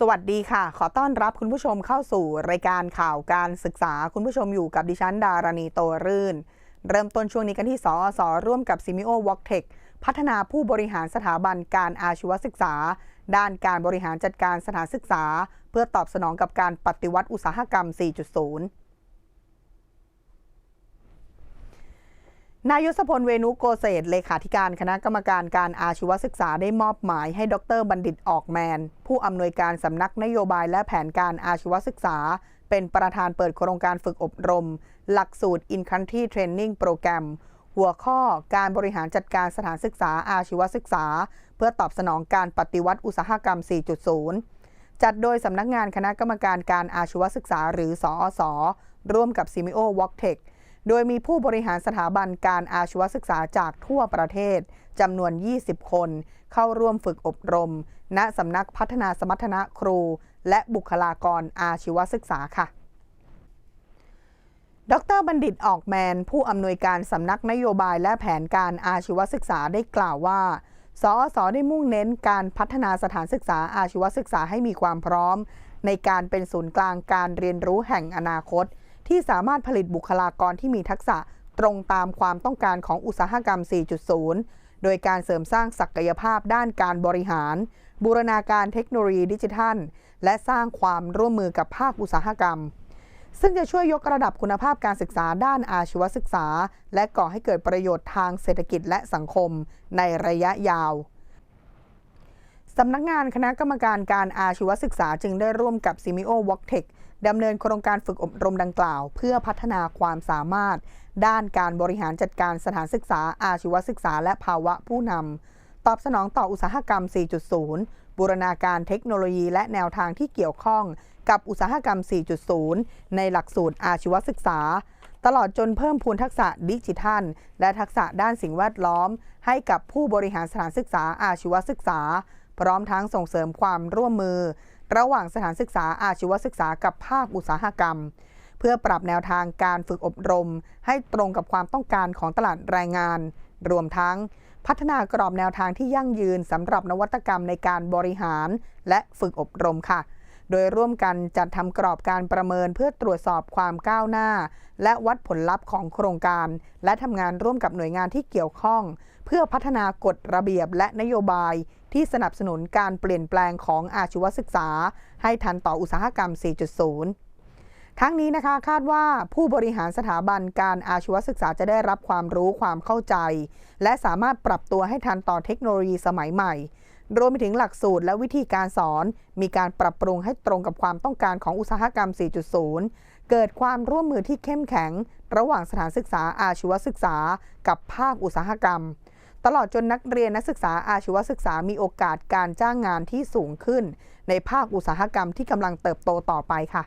สวัสดีค่ะ ขอต้อนรับคุณผู้ชมเข้าสู่รายการข่าวการศึกษา คุณผู้ชมอยู่กับดิฉันดารณีโตรื่น เริ่มต้นช่วงนี้กันที่สอสอร่วมกับซิมิโอวอกเทคพัฒนาผู้บริหารสถาบันการอาชีวศึกษา ด้านการบริหารจัดการสถานศึกษา เพื่อตอบสนองกับการปฏิวัติอุตสาหกรรม 4.0 นายศพลเวนุโกเศษเลขาธิการคณะกรรมการการอาชีวศึกษาได้มอบหมายให้ดรบัณฑิตออกแมน ผู้อำนวยการสำนักนโยบายและแผนการอาชีวศึกษา เป็นประธานเปิดโครงการฝึกอบรม หลักสูตร In Country Training Program หัวข้อการบริหารจัดการสถานศึกษาอาชีวศึกษา เพื่อตอบสนองการปฏิวัติอุตสาหกรรม 4.0 จัดโดยสำนักงานคณะกรรมการการอาชีวศึกษาหรือสอสอร่วมกับซิมิโอวอ k เทค โดยมีผู้บริหารสถาบันการอาชีวศึกษาจากทั่วประเทศจำนวน 20 คน เข้าร่วมฝึกอบรม ณสำนักพัฒนาสมรรถนะครู และบุคลากรอาชีวศึกษาค่ะดรบัณฑิตออกแมน ผู้อำนวยการสำนักนโยบายและแผนการอาชีวศึกษาได้กล่าวว่า สอสอได้มุ่งเน้นการพัฒนาสถานศึกษาอาชีวศึกษาให้มีความพร้อม ในการเป็นศูนย์กลางการเรียนรู้แห่งอนาคต ที่สามารถผลิตบุคลากรที่มีทักษะตรงตามความต้องการของอุตสาหกรรม 4.0 โดยการเสริมสร้างศักยภาพด้านการบริหาร บูรณาการเทคโนโลยีดิจิทัล และสร้างความร่วมมือกับภาคอุตสาหกรรม ซึ่งจะช่วยยกระดับคุณภาพการศึกษาด้านอาชีวศึกษา และก่อให้เกิดประโยชน์ทางเศรษฐกิจและสังคมในระยะยาว สำนักงานคณะกรรมการการอาชีวศึกษาจึงได้ร่วมกับซิมิโอวอ k เทคดำเนินโครงการฝึกอบรมดังกล่าว เพื่อพัฒนาความสามารถ ด้านการบริหารจัดการสถานศึกษา อาชีวศึกษา และภาวะผู้นำตอบสนองต่ออุตสาหกรรม 4.0 บูรณาการเทคโนโลยีและแนวทางที่เกี่ยวข้องกับอุตสาหกรรม 4.0 ในหลักสูตรอาชีวศึกษา ตลอดจนเพิ่มพูนทักษะดิจิทัล และทักษะด้านสิ่งแวดล้อม ให้กับผู้บริหารสถานศึกษาอาชีวศึกษา พร้อมทั้งส่งเสริมความร่วมมือ ระหว่างสถานศึกษาอาชีวศึกษากับภาคอุตสาหกรรม เพื่อปรับแนวทางการฝึกอบรม ให้ตรงกับความต้องการของตลาดแรงงาน รวมทั้งพัฒนากรอบแนวทางที่ยั่งยืนสำหรับนวัตกรรมในการบริหาร และฝึกอบรมค่ะ โดยร่วมกันจัดทำกรอบการประเมินเพื่อตรวจสอบความก้าวหน้า และวัดผลลัพธ์ของโครงการ และทำงานร่วมกับหน่วยงานที่เกี่ยวข้อง เพื่อพัฒนากฎระเบียบและนโยบาย ที่สนับสนุนการเปลี่ยนแปลงของอาชีวศึกษา ให้ทันต่ออุตสาหกรรม 4.0ทั้งนี้นะคะคาดว่าผู้บริหารสถาบันการอาชีวศึกษาจะได้รับความรู้ความเข้าใจ และสามารถปรับตัวให้ทันต่อเทคโนโลยีสมัยใหม่ รวมไปถึงหลักสูตรและวิธีการสอน มีการปรับปรุงให้ตรงกับความต้องการของอุตสาหกรรม 4.0 เกิดความร่วมมือที่เข้มแข็ง ระหว่างสถานศึกษาอาชีวศึกษา กับภาคอุตสาหกรรม ตลอดจนนักเรียนนักศึกษาอาชีวศึกษามีโอกาสการจ้างงานที่สูงขึ้น ในภาคอุตสาหกรรมที่กำลังเติบโตต่อไปค่ะ